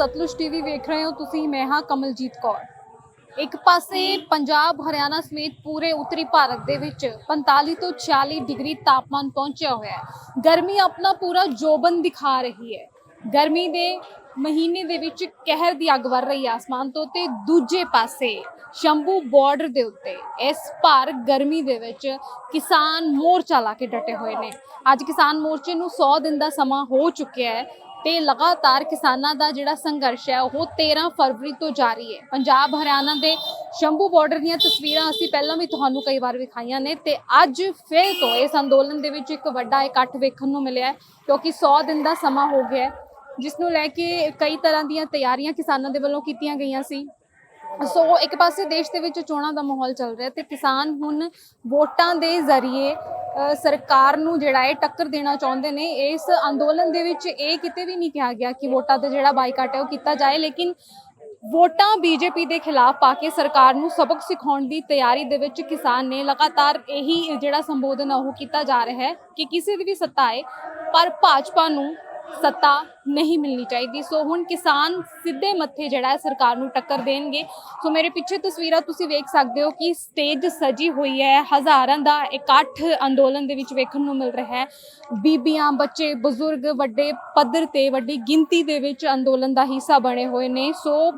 Sutlej TV ਵੇਖ ਰਹੇ ਹੋ ਤੁਸੀਂ, ਮੈਂ ਹਾਂ ਕਮਲਜੀਤ ਕੌਰ। ਇੱਕ ਪਾਸੇ ਪੰਜਾਬ, ਹਰਿਆਣਾ ਸਮੇਤ ਪੂਰੇ ਉੱਤਰੀ ਭਾਰਤ ਦੇ ਵਿੱਚ 45 ਤੋਂ 46 ਡਿਗਰੀ ਤਾਪਮਾਨ ਪਹੁੰਚਿਆ ਹੋਇਆ ਹੈ। ਗਰਮੀ ਆਪਣਾ ਪੂਰਾ ਜੋਬਨ ਦਿਖਾ ਰਹੀ ਹੈ। ਗਰਮੀ ਦੇ ਮਹੀਨੇ ਦੇ ਵਿੱਚ ਕਹਿਰ ਦੀ ਅੱਗ ਵਰ ਰਹੀ ਹੈ ਆਸਮਾਨ ਤੋਂ ਤੇ ਦੂਜੇ ਪਾਸੇ ਸ਼ੰਭੂ ਬਾਰਡਰ ਦੇ ਉੱਤੇ, ਇਸ ਭਾਰ ਗਰਮੀ ਦੇ ਵਿੱਚ ਕਿਸਾਨ ਮੋਰਚਾ ਲਾ ਕੇ ਡਟੇ ਹੋਏ ਨੇ। ਅੱਜ ਕਿਸਾਨ ਮੋਰਚੇ ਨੂੰ 100 ਦਿਨ ਦਾ ਸਮਾਂ ਹੋ ਚੁੱਕਿਆ ਹੈ। ਤੇ ਲਗਾਤਾਰ ਕਿਸਾਨਾਂ ਦਾ ਜਿਹੜਾ ਸੰਘਰਸ਼ ਹੈ, ਉਹ 13 ਫਰਵਰੀ ਤੋਂ ਜਾਰੀ ਹੈ। ਪੰਜਾਬ ਹਰਿਆਣਾ ਦੇ ਸ਼ੰਭੂ ਬਾਰਡਰ ਦੀਆਂ ਤਸਵੀਰਾਂ ਅਸੀਂ ਪਹਿਲਾਂ ਵੀ ਤੁਹਾਨੂੰ ਕਈ ਵਾਰ ਵਿਖਾਈਆਂ ਨੇ ਤੇ ਅੱਜ ਫਿਰ ਤੋਂ ਇਸ ਅੰਦੋਲਨ ਦੇ ਵਿੱਚ ਇੱਕ ਵੱਡਾ ਇਕੱਠ ਵੇਖਣ ਨੂੰ ਮਿਲਿਆ ਕਿਉਂਕਿ 100 ਦਿਨ ਦਾ ਸਮਾਂ ਹੋ ਗਿਆ ਜਿਸ ਨੂੰ ਲੈ ਕੇ ਕਈ ਤਰ੍ਹਾਂ ਦੀਆਂ ਤਿਆਰੀਆਂ ਕਿਸਾਨਾਂ ਦੇ ਵੱਲੋਂ ਕੀਤੀਆਂ ਗਈਆਂ ਸੀ। ਸੋ ਇੱਕ ਪਾਸੇ ਦੇਸ਼ ਦੇ ਵਿੱਚ ਚੋਣਾਂ ਦਾ ਮਾਹੌਲ ਚੱਲ ਰਿਹਾ ਤੇ ਕਿਸਾਨ ਹੁਣ ਵੋਟਾਂ ਦੇ ਜ਼ਰੀਏ ਸਰਕਾਰ ਨੂੰ ਜਿਹੜਾ ਹੈ ਟੱਕਰ ਦੇਣਾ ਚਾਹੁੰਦੇ ਨੇ, ਇਸ ਅੰਦੋਲਨ ਦੇ ਵਿੱਚ ਇਹ ਕਿਤੇ ਵੀ ਨਹੀਂ ਕਿਹਾ ਗਿਆ ਕਿ ਵੋਟਾਂ ਦਾ ਜਿਹੜਾ ਬਾਈਕਾਟ ਹੈ ਉਹ ਕੀਤਾ ਜਾਏ, ਲੇਕਿਨ ਵੋਟਾਂ ਬੀਜੇਪੀ ਦੇ ਖਿਲਾਫ ਪਾ ਕੇ ਸਰਕਾਰ ਨੂੰ ਸਬਕ ਸਿਖਾਉਣ ਦੀ ਤਿਆਰੀ ਦੇ ਵਿੱਚ ਕਿਸਾਨ ਨੇ ਲਗਾਤਾਰ ਇਹੀ ਜਿਹੜਾ ਸੰਬੋਧਨ ਆ ਉਹ ਕੀਤਾ ਜਾ ਰਿਹਾ ਹੈ ਕਿ ਕਿਸੇ ਦੀ ਵੀ ਸੱਤਾ ਆਏ ਪਰ ਭਾਜਪਾ ਨੂੰ ਸੱਤਾ ਨਹੀਂ ਮਿਲਣੀ ਚਾਹੀਦੀ। ਸੋ ਹੁਣ ਕਿਸਾਨ ਸਿੱਧੇ ਮੱਥੇ ਜਿਹੜਾ ਸਰਕਾਰ ਨੂੰ ਟੱਕਰ ਦੇਣਗੇ। ਸੋ ਮੇਰੇ ਪਿੱਛੇ ਤਸਵੀਰਾਂ ਤੁਸੀਂ ਵੇਖ ਸਕਦੇ ਹੋ ਕਿ ਸਟੇਜ ਸਜੀ ਹੋਈ ਹੈ। ਹਜ਼ਾਰਾਂ ਦਾ ਇਕੱਠ ਅੰਦੋਲਨ ਦੇ ਵਿੱਚ ਵੇਖਣ ਨੂੰ ਮਿਲ ਰਿਹਾ ਹੈ। ਬੀਬੀਆਂ, ਬੱਚੇ, ਬਜ਼ੁਰਗ, ਵੱਡੇ ਪੱਧਰ ਤੇ ਵੱਡੀ ਗਿਣਤੀ ਦੇ ਵਿੱਚ ਅੰਦੋਲਨ ਦਾ ਹਿੱਸਾ ਬਣੇ ਹੋਏ ਨੇ। ਸੋ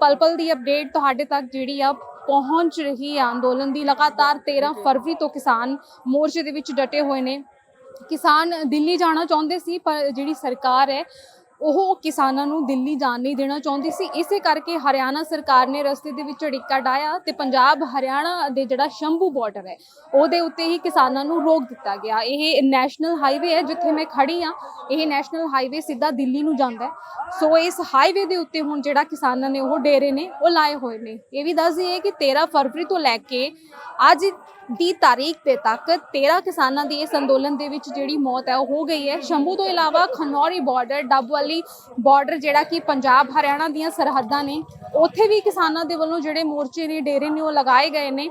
ਪਲ ਪਲ ਦੀ ਅਪਡੇਟ ਤੁਹਾਡੇ ਤੱਕ ਜਿਹੜੀ ਆ ਪਹੁੰਚ ਰਹੀ ਹੈ ਅੰਦੋਲਨ ਦੀ। ਲਗਾਤਾਰ 13 ਫਰਵਰੀ ਤੋਂ ਕਿਸਾਨ ਮੋਰਚੇ ਦੇ ਵਿੱਚ ਡਟੇ ਹੋਏ ਨੇ। ਕਿਸਾਨ ਦਿੱਲੀ ਜਾਣਾ ਚਾਹੁੰਦੇ ਸੀ, ਪਰ ਜਿਹੜੀ ਸਰਕਾਰ ਹੈ, ਉਹ ਕਿਸਾਨਾਂ ਨੂੰ ਦਿੱਲੀ ਜਾਣ ਨਹੀਂ ਦੇਣਾ ਚਾਹੁੰਦੀ ਸੀ। ਇਸੇ ਕਰਕੇ ਹਰਿਆਣਾ ਸਰਕਾਰ ਨੇ ਰਸਤੇ ਦੇ ਵਿੱਚ ਅੜਿੱਕਾ ਡਾਇਆ ਤੇ ਪੰਜਾਬ, ਹਰਿਆਣਾ ਦੇ ਜਿਹੜਾ ਸ਼ੰਭੂ ਬਾਰਡਰ ਹੈ, ਉਹਦੇ ਉੱਤੇ ਹੀ ਕਿਸਾਨਾਂ ਨੂੰ ਰੋਕ ਦਿੱਤਾ ਗਿਆ। ਇਹ ਨੈਸ਼ਨਲ ਹਾਈਵੇ ਹੈ, ਜਿੱਥੇ ਮੈਂ ਖੜੀ ਆ ਇਹ ਨੈਸ਼ਨਲ ਹਾਈਵੇ ਸਿੱਧਾ ਦਿੱਲੀ ਨੂੰ ਜਾਂਦਾ ਹੈ। ਸੋ ਇਸ ਹਾਈਵੇ ਦੇ ਉੱਤੇ ਹੁਣ ਜਿਹੜਾ ਕਿਸਾਨਾਂ ਨੇ ਉਹ ਡੇਰੇ ਨੇ, ਉਹ ਲਾਏ ਹੋਏ ਨੇ। ਇਹ ਵੀ ਦੱਸ ਦਈਏ ਕਿ 13 ਫਰਵਰੀ ਤੋਂ ਲੈ ਕੇ ਅੱਜ ਦੀ ਤਾਰੀਖ ਤੇ ਤੱਕ 13 ਕਿਸਾਨਾਂ ਦੀ ਇਸ ਅੰਦੋਲਨ ਦੇ ਵਿੱਚ ਜਿਹੜੀ ਮੌਤ ਹੈ ਉਹ ਹੋ ਗਈ ਹੈ। ਸ਼ੰਭੂ ਤੋਂ ਇਲਾਵਾ ਖਨੌਰੀ ਬਾਰਡਰ ਡੱਬਵਾਲੀ ਬਾਰਡਰ ਜਿਹੜਾ ਕਿ ਪੰਜਾਬ, ਹਰਿਆਣਾ ਦੀਆਂ ਸਰਹੱਦਾਂ ਨੇ, ਉੱਥੇ ਵੀ ਕਿਸਾਨਾਂ ਦੇ ਵੱਲੋਂ ਜਿਹੜੇ ਮੋਰਚੇ ਨੇ ਡੇਰੇ ਨੇ ਉਹ ਲਗਾਏ ਗਏ ਨੇ।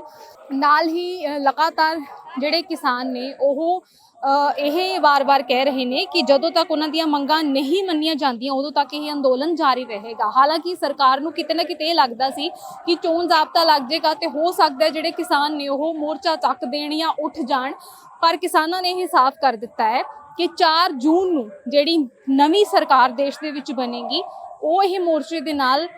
ਨਾਲ ਹੀ ਲਗਾਤਾਰ ਜਿਹੜੇ ਕਿਸਾਨ ਨੇ ਉਹ ਇਹ ਵਾਰ-ਵਾਰ ਕਹਿ ਰਹੇ ਨੇ ਕਿ ਜਦੋਂ ਤੱਕ ਉਹਨਾਂ ਦੀਆਂ ਮੰਗਾਂ ਨਹੀਂ ਮੰਨੀਆਂ ਜਾਂਦੀਆਂ, ਉਦੋਂ ਤੱਕ ਇਹ ਅੰਦੋਲਨ ਜਾਰੀ ਰਹੇਗਾ। ਹਾਲਾਂਕਿ ਸਰਕਾਰ ਨੂੰ ਕਿਤੇ ਨਾ ਕਿਤੇ ਇਹ ਲੱਗਦਾ ਸੀ ਕਿ ਚੋਣ ਜ਼ਾਬਤਾ ਲੱਗ ਜਾਏਗਾ ਤੇ ਹੋ ਸਕਦਾ ਜਿਹੜੇ ਕਿਸਾਨ ਨੇ ਉਹ ਮੋਰਚਾ ਚੱਕ ਦੇਣ ਜਾਂ ਉੱਠ ਜਾਣ, ਪਰ ਕਿਸਾਨਾਂ ਨੇ ਇਹ ਸਾਫ਼ ਕਰ ਦਿੱਤਾ ਹੈ ਕਿ 4 ਜੂਨ ਨੂੰ ਜਿਹੜੀ ਨਵੀਂ ਸਰਕਾਰ ਦੇਸ਼ ਦੇ ਵਿੱਚ ਬਣੇਗੀ, ਉਹ ਇਹ ਮੋਰਚੇ ਦੇ ਨਾਲ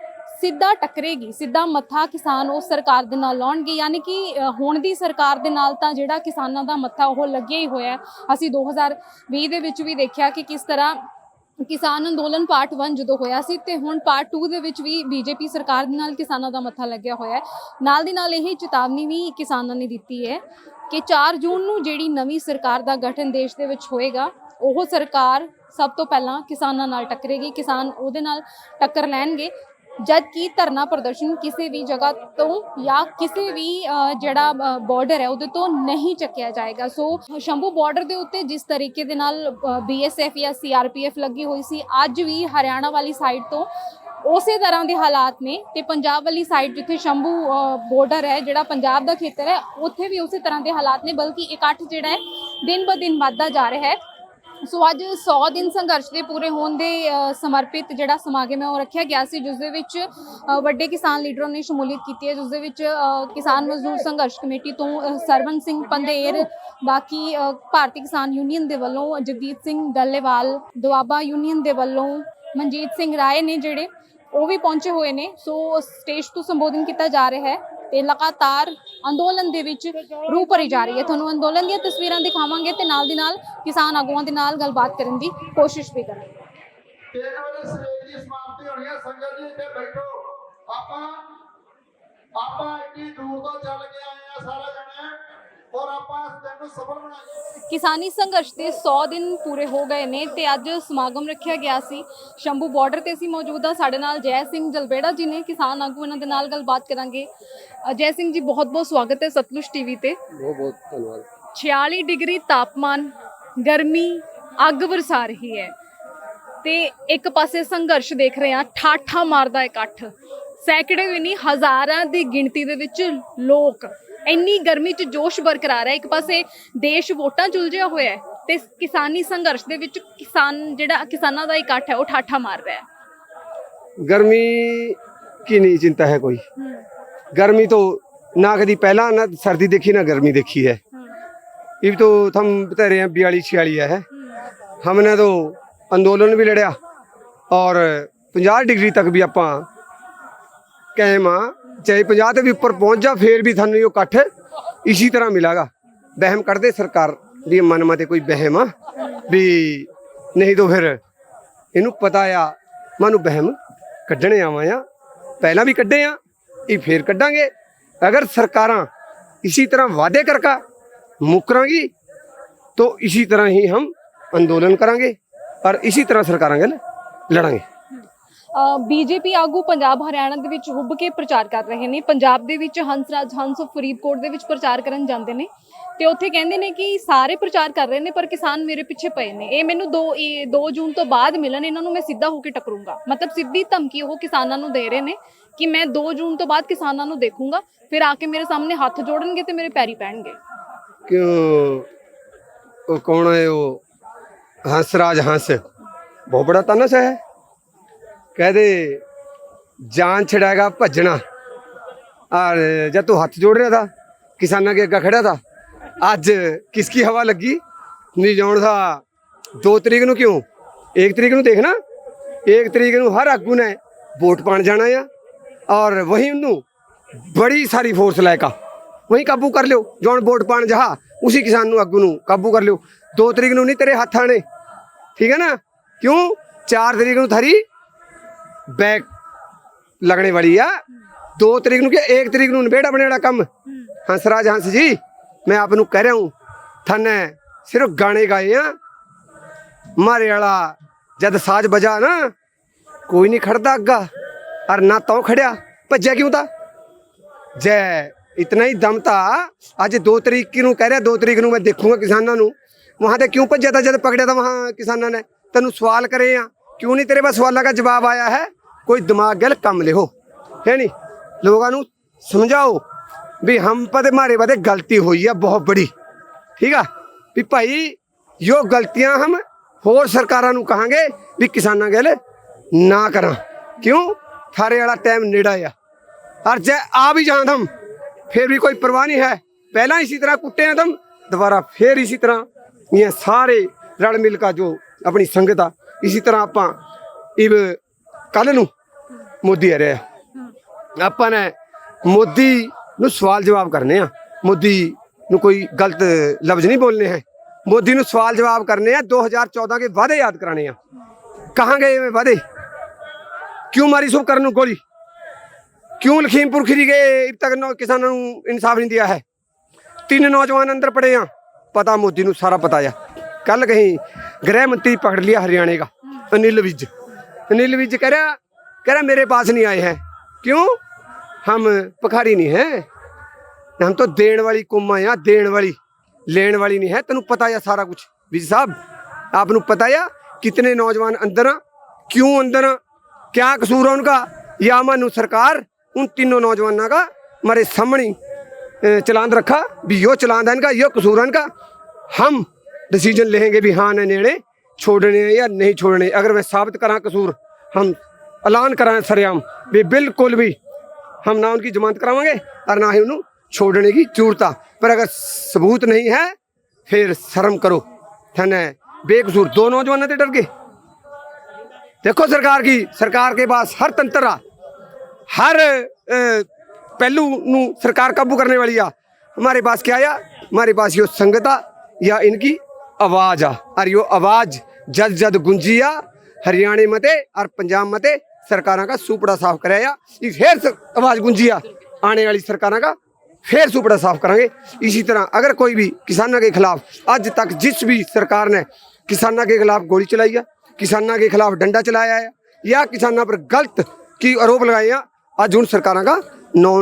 ਸਿੱਧਾ ਟੱਕਰੇਗੀ, ਸਿੱਧਾ ਮੱਥਾ ਕਿਸਾਨ ਉਸ ਸਰਕਾਰ ਦੇ ਨਾਲ ਲਾਉਣਗੇ, ਯਾਨੀ ਕਿ ਹੁਣ ਦੀ ਸਰਕਾਰ ਦੇ ਨਾਲ ਤਾਂ ਜਿਹੜਾ ਕਿਸਾਨਾਂ ਦਾ ਮੱਥਾ ਉਹ ਲੱਗਿਆ ਹੀ ਹੋਇਆ ਹੈ। ਅਸੀਂ 2020 ਦੇ ਵਿੱਚ ਵੀ ਦੇਖਿਆ ਕਿ ਕਿਸ ਤਰ੍ਹਾਂ ਕਿਸਾਨ ਅੰਦੋਲਨ ਪਾਰਟ 1 ਜਦੋਂ ਹੋਇਆ ਸੀ ਤੇ ਹੁਣ ਪਾਰਟ 2 ਦੇ ਵਿੱਚ ਵੀ ਬੀਜੇਪੀ ਸਰਕਾਰ ਦੇ ਨਾਲ ਕਿਸਾਨਾਂ ਦਾ ਮੱਥਾ ਲੱਗਿਆ ਹੋਇਆ ਹੈ ਨਾਲ ਦੀ ਨਾਲ ਇਹ ਚੇਤਾਵਨੀ ਵੀ ਕਿਸਾਨਾਂ ਨੇ ਦਿੱਤੀ ਹੈ ਕਿ 4 ਜੂਨ ਨੂੰ ਜਿਹੜੀ ਨਵੀਂ ਸਰਕਾਰ ਦਾ ਗਠਨ ਦੇਸ਼ ਦੇ ਵਿੱਚ ਹੋਏਗਾ, ਉਹ ਸਰਕਾਰ ਸਭ ਤੋਂ ਪਹਿਲਾਂ ਕਿਸਾਨਾਂ ਨਾਲ ਟੱਕਰੇਗੀ, ਕਿਸਾਨ ਉਹਦੇ ਨਾਲ ਟੱਕਰ ਲੈਣਗੇ ਜਦ ਕਿ ਧਰਨਾ ਪ੍ਰਦਰਸ਼ਨ ਕਿਸੇ ਵੀ ਜਗ੍ਹਾ ਤੋਂ ਜਾਂ ਕਿਸੇ ਵੀ ਜਿਹੜਾ ਬਾਰਡਰ ਹੈ ਉਹਦੇ ਤੋਂ ਨਹੀਂ ਚੱਕਿਆ ਜਾਏਗਾ। ਸੋ ਸ਼ੰਭੂ ਬਾਰਡਰ ਦੇ ਉੱਤੇ ਜਿਸ ਤਰੀਕੇ ਦੇ ਨਾਲ ਬੀਐਸਐਫ ਜਾਂ ਸੀਆਰਪੀਐਫ ਲੱਗੀ ਹੋਈ ਸੀ, ਅੱਜ ਵੀ ਹਰਿਆਣਾ ਵਾਲੀ ਸਾਈਡ ਤੋਂ ਉਸੇ ਤਰ੍ਹਾਂ ਦੇ ਹਾਲਾਤ ਨੇ ਤੇ ਪੰਜਾਬ ਵਾਲੀ ਸਾਈਡ ਜਿੱਥੇ ਸ਼ੰਭੂ ਬਾਰਡਰ ਹੈ, ਜਿਹੜਾ ਪੰਜਾਬ ਦਾ ਖੇਤਰ ਹੈ, ਉੱਥੇ ਵੀ ਉਸੇ ਤਰ੍ਹਾਂ ਦੇ ਹਾਲਾਤ ਨੇ, ਬਲਕਿ ਇਕੱਠ ਜਿਹੜਾ ਹੈ, ਦਿਨ ਬ ਦਿਨ ਵੱਧਦਾ ਜਾ ਰਿਹਾ ਹੈ। ਸੋ ਅੱਜ 100 ਦਿਨ ਸੰਘਰਸ਼ ਦੇ ਪੂਰੇ ਹੋਣ ਦੇ ਸਮਰਪਿਤ ਜਿਹੜਾ ਸਮਾਗਮ ਹੈ ਉਹ ਰੱਖਿਆ ਗਿਆ ਸੀ ਜਿਸ ਦੇ ਵਿੱਚ ਵੱਡੇ ਕਿਸਾਨ ਲੀਡਰਾਂ ਨੇ ਸ਼ਮੂਲੀਅਤ ਕੀਤੀ ਹੈ ਜਿਸ ਦੇ ਵਿੱਚ ਕਿਸਾਨ ਮਜ਼ਦੂਰ ਸੰਘਰਸ਼ ਕਮੇਟੀ ਤੋਂ ਅ, ਸਰਵਨ ਸਿੰਘ ਪੰਧੇਰ ਬਾਕੀ ਭਾਰਤੀ ਕਿਸਾਨ ਯੂਨੀਅਨ ਦੇ ਵੱਲੋਂ ਜਗਦੀਪ ਸਿੰਘ ਡੱਲੇਵਾਲ ਦੁਆਬਾ ਯੂਨੀਅਨ ਦੇ ਵੱਲੋਂ ਮਨਜੀਤ ਸਿੰਘ ਰਾਏ ਨੇ ਜਿਹੜੇ ਉਹ ਵੀ ਪਹੁੰਚੇ ਹੋਏ ਨੇ। ਸੋ ਸਟੇਜ ਤੋਂ ਸੰਬੋਧਨ ਕੀਤਾ ਜਾ ਰਿਹਾ ਹੈ ਤੇ ਲਗਾਤਾਰ ਅੰਦੋਲਨ ਦੇ ਵਿੱਚ ਰੂਹ ਭਰੀ ਜਾ ਰਹੀ ਹੈ। ਤੁਹਾਨੂੰ ਅੰਦੋਲਨ ਦੀਆਂ ਤਸਵੀਰਾਂ ਦਿਖਾਵਾਂਗੇ ਤੇ ਨਾਲ ਦੀ ਨਾਲ ਕਿਸਾਨ ਆਗੂਆਂ ਦੇ ਨਾਲ ਗੱਲਬਾਤ ਕਰਨ ਦੀ ਕੋਸ਼ਿਸ਼ ਵੀ ਕਰਾਂਗੇ। ਤਿੰਨ ਵਜੇ ਸਵੇਰ ਦੀ ਸਮਾਪਤੀ ਹੋਣੀ ਹੈ ਸੰਗਤ ਜੀ ਇੱਥੇ ਬੈਠੋ ਆਪਾਂ ਆਪਾਂ ਇੰਨੀ ਦੂਰ ਤੋਂ ਚੱਲ ਕੇ ਆਏ ਆ, ਸਾਰੇ ਜਣੇ। ਔਰ ਆਪਾਂ ਦਿਨ ਨੂੰ ਸਫਲ ਬਣਾਈਏ। ਕਿਸਾਨੀ ਸੰਘਰਸ਼ ਦੇ 100 ਦਿਨ ਪੂਰੇ ਹੋ ਗਏ ਨੇ ਤੇ ਅੱਜ ਸਮਾਗਮ ਰੱਖਿਆ ਗਿਆ ਸੀ। ਸ਼ੰਭੂ ਬਾਰਡਰ ਤੇ ਅਸੀਂ ਮੌਜੂਦ ਆ ਸਾਡੇ ਨਾਲ ਜੈ ਸਿੰਘ ਜਲਬੇੜਾ ਜੀ ਨੇ। ਕਿਸਾਨ ਆਗੂ ਇਹਨਾਂ ਦੇ ਨਾਲ ਗੱਲਬਾਤ ਕਰਾਂਗੇ। ਅ, ਜੈ ਸਿੰਘ ਜੀ ਬਹੁਤ ਬਹੁਤ ਸਵਾਗਤ ਹੈ ਸਤਲੁਜ ਟੀਵੀ ਤੇ। ਬਹੁਤ ਬਹੁਤ ਧੰਨਵਾਦ। 46 ਡਿਗਰੀ ਤਾਪਮਾਨ ਗਰਮੀ ਅੱਗ ਵਰਸਾ ਰਹੀ ਹੈ। ਤੇ ਇੱਕ ਪਾਸੇ ਸੰਘਰਸ਼ ਦੇਖ ਰਹੇ ਆ ਠਾਠਾ ਮਾਰਦਾ ਇਕੱਠ ਸੈਂਕੜੇ ਵੀ ਨਹੀਂ ਹਜ਼ਾਰਾਂ ਦੀ ਗਿਣਤੀ ਦੇ ਵਿੱਚ ਲੋਕ ਇੰਨੀ ਗਰਮੀ 'ਚ ਜੋਸ਼ ਬਰਕਰਾਰ ਹੈ ਇੱਕ ਪਾਸੇ ਦੇਸ਼ ਵੋਟਾਂ 'ਚ ਉਲਝਿਆ ਹੋਇਆ ਹੈ ਤੇ ਕਿਸਾਨੀ ਸੰਘਰਸ਼ ਦੇ ਵਿੱਚ ਕਿਸਾਨ ਜਿਹੜਾ ਕਿਸਾਨਾਂ ਦਾ ਇਕੱਠ ਹੈ ਉਹ ਠਾਠਾ ਮਾਰ ਰਿਹਾ ਹੈ गर्मी की नहीं चिंता है कोई गर्मी तो ना कभी पहला ना सर्दी देखी ना गर्मी देखी है ये तो हम बता रहे हैं बयालीस छियाली है हमने तो अंदोलन भी लड़िया और 50 डिग्री तक भी ਆਪਾਂ ਕਾਇਮ ਆ ਚਾਹੇ 50 ਤੇ ਵੀ ਉੱਪਰ ਪਹੁੰਚ ਜਾ, ਫੇਰ ਵੀ ਸਾਨੂੰ ਇਹ ਇਕੱਠ ਇਸੇ ਤਰ੍ਹਾਂ ਮਿਲਾਗਾ। ਵਹਿਮ ਕੱਢਦੇ ਸਰਕਾਰ ਦੀ ਮਨਮਾ ਤੇ ਕੋਈ ਵਹਿਮ ਆ ਵੀ ਨਹੀਂ ਤਾਂ ਫਿਰ ਇਹਨੂੰ ਪਤਾ ਆ ਮਾਨੂੰ ਵਹਿਮ ਕੱਢਣੇ ਆਵਾਂ ਆ। ਪਹਿਲਾਂ ਵੀ ਕੱਢੇ ਆ, ਇਹ ਫੇਰ ਕੱਢਾਂਗੇ। ਅਗਰ ਸਰਕਾਰਾਂ ਇਸੇ ਤਰ੍ਹਾਂ ਵਾਅਦੇ ਕਰਕਾ ਮੁਕਰਾਂਗੀ तो ਤਰ੍ਹਾਂ ਹੀ ਹਮ ਅੰਦੋਲਨ ਕਰਾਂਗੇ ਪਰ और ਤਰ੍ਹਾਂ ਸਰਕਾਰਾਂ सरकारें ਲੜਾਂਗੇ। ਬੀਜੇਪੀ ਆਗੂ ਪੰਜਾਬ ਹਰਿਆਣਾ ਦੇ ਵਿੱਚ ਹੁੱਬ ਕੇ ਪ੍ਰਚਾਰ ਕਰ ਰਹੇ ਨੇ। ਪੰਜਾਬ ਦੇ ਵਿੱਚ ਹੰਸਰਾਜ, ਹੰਸ ਫਰੀਦਕੋਟ ਦੇ ਵਿੱਚ ਪ੍ਰਚਾਰ ਕਰਨ ਜਾਂਦੇ ਨੇ। ਤੇ ਉੱਥੇ ਕਹਿੰਦੇ ਨੇ ਕਿ ਸਾਰੇ ਪ੍ਰਚਾਰ ਕਰ ਰਹੇ ਨੇ, ਪਰ ਕਿਸਾਨ ਮੇਰੇ ਪਿੱਛੇ ਪਏ ਨੇ। ਇਹ ਮੈਨੂੰ 2 2 ਜੂਨ ਤੋਂ ਬਾਅਦ ਮਿਲਣ, ਇਹਨਾਂ ਨੂੰ ਮੈਂ ਸਿੱਧਾ ਹੋ ਕੇ ਟਕਰੂੰਗਾ। ਮਤਲਬ ਸਿੱਧੀ ਧਮਕੀ ਉਹ ਕਿਸਾਨਾਂ ਨੂੰ ਦੇ ਰਹੇ ਨੇ ਕਿ ਮੈਂ 2 ਜੂਨ ਤੋਂ ਬਾਅਦ ਕਿਸਾਨਾਂ ਨੂੰ ਦੇਖੂੰਗਾ, ਫਿਰ ਆ ਕੇ ਮੇਰੇ ਸਾਹਮਣੇ ਹੱਥ ਜੋੜਨਗੇ ਤੇ ਮੇਰੇ ਪੈਰੀ ਪੈਣਗੇ। ਕਿਉਂ? ਉਹ ਕੌਣ ਹੈ ਉਹ? ਹੰਸਰਾਜ, ਹੰਸ। ਬਹੁਤ ਬੜਾ ਤਨਸ ਹੈ कहदे जान छिड़ाएगा भजना और जब तू हाथ जोड़ रहा था किसाना के अग्गा खड़ा था आज किसकी हवा लगी नहीं जान था दो तरीक ਨੂੰ ਕਿਉਂ ਇੱਕ ਤਰੀਕ ਨੂੰ ਦੇਖਣਾ ਇੱਕ ਤਰੀਕ ਨੂੰ ਹਰ ਆਗੂ ਨੇ ਵੋਟ ਪਾਣ ਜਾਣਾ ਆ ਔਰ ਵਹੀ ਉਹਨੂੰ ਬੜੀ ਸਾਰੀ ਫੋਰਸ ਲੈ ਕੇ ਵਹੀ ਕਾਬੂ ਕਰ ਲਿਓ ਜੌਨ ਵੋਟ ਪਾਣ ਜਹਾ ਉਸੇ ਕਿਸਾਨ ਨੂੰ ਆਗੂ ਨੂੰ ਕਾਬੂ ਕਰ ਲਿਓ ਦੋ ਤਰੀਕ ਨੂੰ ਨਹੀਂ ਤੇਰੇ ਹੱਥ ਆਣੇ ਠੀਕ ਹੈ ਨਾ ਕਿਉਂ 4 ਤਰੀਕ ਨੂੰ ਥਰੀ ਬੈਕ ਲੱਗਣੇ ਵਾਲੀ ਆ। ਦੋ ਤਰੀਕ ਨੂੰ ਕਿ ਇੱਕ ਤਰੀਕ ਨੂੰ ਨਿਬੇੜਾ ਬਣੇ ਵਾਲਾ ਕੰਮ? ਹੰਸਰਾਜ ਹੰਸ ਜੀ, ਮੈਂ ਆਪ ਨੂੰ ਕਹਿ ਰਿਹਾ ਹੂੰ, ਥਾਨੇ ਸਿਰਫ ਗਾਣੇ ਗਾਏ ਆ। ਮਾਰੇ ਵਾਲਾ ਜਦ ਸਾਜ ਬਜਾ ਨਾ, ਕੋਈ ਨਹੀਂ ਖੜਦਾ ਅੱਗਾ ਅਰ ਨਾ ਤਉ ਖੜਿਆ। ਭੱਜਿਆ ਕਿਉਂ ਤਾਂ? ਜੈ, ਇਤਨਾ ਹੀ ਦਮ ਤਾਂ ਅੱਜ 2 ਤਰੀਕ ਨੂੰ ਕਹਿ ਰਿਹਾ 2 ਤਰੀਕ ਨੂੰ ਮੈਂ ਦੇਖੂੰਗਾ ਕਿਸਾਨਾਂ ਨੂੰ। ਵਹਾਂ ਤੇ ਕਿਉਂ ਭੱਜਿਆ ਤਾਂ ਜਦ ਪਕੜਿਆ ਤਾਂ ਵਹਾਂ ਕਿਸਾਨਾਂ ਨੇ? ਤੈਨੂੰ ਸਵਾਲ ਕਰੇ ਆ। ਕਿਉਂ ਨਹੀਂ ਤੇਰੇ ਪਾਸ ਸਵਾਲਾਂ ਦਾ ਜਵਾਬ ਆਇਆ ਹੈ ਕੋਈ ਦਿਮਾਗ ਗੱਲ ਕੰਮ ਲਿਓ ਹੈ ਨਹੀਂ ਲੋਕਾਂ ਨੂੰ ਸਮਝਾਓ ਵੀ ਹਮ ਪਤੇ ਮਾਰੇ ਬਾਤੇ ਗਲਤੀ ਹੋਈ ਆ ਬਹੁਤ ਬੜੀ ਠੀਕ ਆ ਵੀ ਭਾਈ ਯੋ ਗਲਤੀਆਂ ਹਮ ਹੋਰ ਸਰਕਾਰਾਂ ਨੂੰ ਕਹਾਂਗੇ ਵੀ ਕਿਸਾਨਾਂ ਗੱਲ ਨਾ ਕਰਾਂ ਕਿਉਂ ਥਾਰੇ ਵਾਲਾ ਟਾਈਮ ਨੇੜਾ ਆ और जय आ भी जान हम फिर भी कोई परवाह नहीं है पहला इसी तरह कुट्टे हैं तुम दोबारा फिर इसी तरह ये सारे रल मिल का जो अपनी संगत आ ਇਸੇ ਤਰ੍ਹਾਂ ਆਪਾਂ ਇਹ ਕੱਲ ਨੂੰ ਮੋਦੀ ਆ ਰਿਹਾ। ਆਪਾਂ ਨੇ ਮੋਦੀ ਨੂੰ ਸਵਾਲ ਜਵਾਬ ਕਰਨੇ ਆ। ਮੋਦੀ ਨੂੰ ਕੋਈ ਗਲਤ ਲਫ਼ਜ਼ ਨਹੀਂ ਬੋਲਨੇ ਹੈ। ਮੋਦੀ ਨੂੰ ਸਵਾਲ ਜਵਾਬ ਕਰਨੇ ਆ 2014 ਦੇ ਵਾਅਦੇ ਯਾਦ ਕਰਾਣੇ ਆ। ਕਹਾਂਗੇ ਗਏ ਐਵੇਂ ਕਿਉਂ ਮਾਰੀ ਸੁਭ ਕਰਨ ਨੂੰ ਗੋਲੀ? ਕਿਉਂ ਲਖੀਮਪੁਰ ਖਰੀ ਗਏ? ਇਬ ਤੱਕ ਕਿਸਾਨਾਂ ਨੂੰ ਇਨਸਾਫ ਨਹੀਂ ਦਿਆ ਹੈ। ਤਿੰਨ ਨੌਜਵਾਨ ਅੰਦਰ ਪੜੇ ਆ। ਪਤਾ ਮੋਦੀ ਨੂੰ ਸਾਰਾ ਪਤਾ ਆ। ਕੱਲ ਕਹੀਂ ਗ੍ਰਹਿ ਮੰਤਰੀ ਪਕੜ ਲਿਆ ਹਰਿਆਣੇ ਦਾ ਅਨਿਲ ਵਿਜ अनिल विज कह रहा कह रहा मेरे पास नहीं आए हैं क्यों हम पखारी नहीं हैं हम तो देण वाली कुम्मा या देण वाली लेण वाली नहीं है तेन पता या सारा कुछ विज साहब आप पता या कितने नौजवान अंदर आ क्यों अंदर आ क्या कसूर है उनका या मानू सरकार उन तीनों नौजवानों का हमारे सामने अ, चलान रखा भी यो चलान है इनका यो कसूर है इनका हम डिसीजन लेंगे भी हाँ ने नेड़े छोड़ने हैं या नहीं छोड़ने अगर मैं साबित करा कसूर हम ऐलान कराएं सरेआम भी बिल्कुल भी हम ना उनकी जमानत करावांगे और ना ही उन्हें छोड़ने की जरूरत है पर अगर सबूत नहीं है फिर शर्म करो थाने बेकसूर दो नौजवान थे डर के देखो सरकार की सरकार के पास हर तंत्र आ हर अ, पहलू नु सरकार काबू करने वाली आ हमारे पास क्या आया हमारे पास यो संगत आ या इनकी ਆਵਾਜ਼ ਆ। ਅਰ ਯੋ ਆਵਾਜ਼। ਜਦ ਜਦ ਗੁੰਜੀ ਆ, ਹਰਿਆਣੇ ਮਤੇ ਔਰ ਪੰਜਾਬ ਮਤੇ ਸਰਕਾਰਾਂ ਦਾ ਸੁਪੜਾ ਸਾਫ਼ ਕਰਾਇਆ ਇਹ ਫੇਰ ਆਵਾਜ਼ ਗੁੰਜੀ ਆ। ਆਣੇ ਵਾਲੀ ਸਰਕਾਰਾਂ ਦਾ ਫੇਰ ਸੁਪੜਾ ਸਾਫ਼ ਕਰਾਂਗੇ। ਇਸੇ ਤਰ੍ਹਾਂ ਅਗਰ ਕੋਈ ਵੀ ਕਿਸਾਨਾਂ ਦੇ ਖਿਲਾਫ ਅੱਜ ਤੱਕ ਜਿਸ ਵੀ ਸਰਕਾਰ ਨੇ ਕਿਸਾਨਾਂ ਦੇ ਖਿਲਾਫ ਗੋਲੀ ਚਲਾਈ ਆ, ਕਿਸਾਨਾਂ ਦੇ ਖਿਲਾਫ ਡੰਡਾ ਚਲਾਇਆ ਆ, ਜਾਂ ਕਿਸਾਨਾਂ ਪਰ ਗਲਤ ਕੀ ਆਰੋਪ ਲਗਾਏ ਆ, ਅੱਜ ਹੁਣ ਸਰਕਾਰਾਂ ਦਾ ਨੌ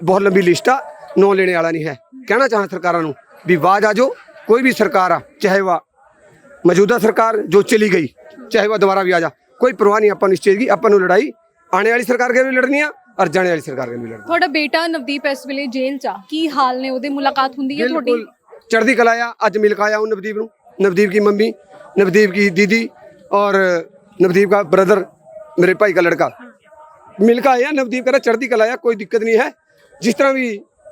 ਬਹੁਤ ਲੰਬੀ ਲਿਸਟ ਆ, ਨੌ ਲੈਣੇ ਵਾਲਾ ਨਹੀਂ ਹੈ। ਕਹਿਣਾ ਚਾਹਾਂ ਸਰਕਾਰਾਂ ਨੂੰ ਵੀ ਆਵਾਜ਼ ਆਜੋ ਜਾਓ ਕੋਈ ਵੀ ਸਰਕਾਰ ਆ ਚਾਹੇ ਵਾ ਮੌਜੂਦਾ ਸਰਕਾਰ ਜੋ ਚਲੀ ਗਈ ਚਾਹੇ ਉਹ ਦੁਬਾਰਾ ਵੀ ਆ ਜਾ ਕੋਈ ਪਰਵਾਹ ਨਹੀਂ ਆਪਾਂ ਨੂੰ ਇਸ ਚੀਜ਼ ਦੀ ਆਪਾਂ ਨੂੰ ਲੜਾਈ ਆਣੇ ਵਾਲੀ ਸਰਕਾਰ ਕੇ ਵੀ ਲੜਨੀ ਆ ਔਰ ਜਾਣੇ ਵਾਲੀ ਸਰਕਾਰ ਕੇ ਵੀ ਲੜਨੀ ਤੁਹਾਡਾ ਬੇਟਾ ਨਵਦੀਪ ਇਸ ਵੇਲੇ ਜੇਲ੍ਹ 'ਚ ਆ ਕੀ ਹਾਲ ਨੇ ਉਹਦੇ ਮੁਲਾਕਾਤ ਹੁੰਦੀ ਹੈ ਤੁਹਾਡੀ ਬਿਲਕੁਲ ਚੜ੍ਹਦੀ ਕਲਾ ਆ ਅੱਜ ਮਿਲ ਕੇ ਆਇਆ ਹੂੰ नवदीप ਨੂੰ नवदीप की मम्मी नवदीप की दीदी और नवदीप का ब्रदर मेरे भाई का लड़का मिल के आया नवदीप कह रहा चढ़ती कला आया कोई दिक्कत नहीं है जिस तरह भी